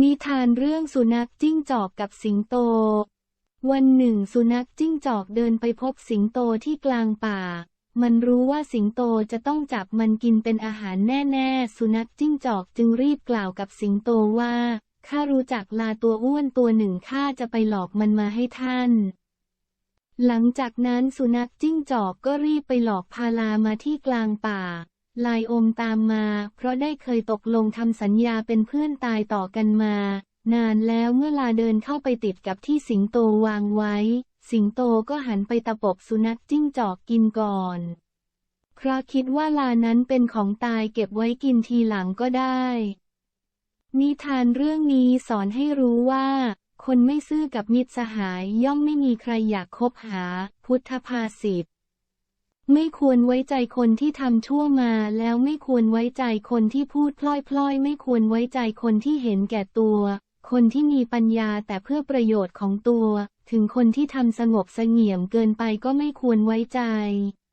นิทานเรื่องสุนัขจิ้งจอกกับสิงโต วันหนึ่งสุนัขจิ้งจอกเดินไปพบสิงโตที่กลางป่า มันรู้ว่าสิงโตจะต้องจับมันกินเป็นอาหารแน่ๆ สุนัขจิ้งจอกจึงรีบกล่าวกับสิงโตว่าข้ารู้จักลาตัวอ้วนตัวหนึ่งข้าจะไปหลอกมันมาให้ท่าน หลังจากนั้นสุนัขจิ้งจอกก็รีบไปหลอกพาลามาที่กลางป่า ลายอมตามมา เพราะได้เคยตกลงทำสัญญาเป็นเพื่อนตายต่อกันมา นานแล้วเมื่อลาเดินเข้าไปติดกับที่สิงโตวางไว้ สิงโตก็หันไปตะปบสุนัขจิ้งจอกกินก่อน เพราะคิดว่าลานั้นเป็นของตายเก็บไว้กินทีหลังก็ได้ นิทานเรื่องนี้สอนให้รู้ว่า คนไม่ซื่อกับมิตรสหายย่อมไม่มีใครอยากคบหา พุทธภาษิต ไม่ควรไว้ใจคนที่ทำชั่วมา แล้วไม่ควรไว้ใจคนที่พูดพล่อยๆ ไม่ควรไว้ใจคนที่เห็นแก่ตัว คนที่มีปัญญาแต่เพื่อประโยชน์ของตัว ถึงคนที่ทำสงบเสงี่ยมเกินไปก็ไม่ควรไว้ใจ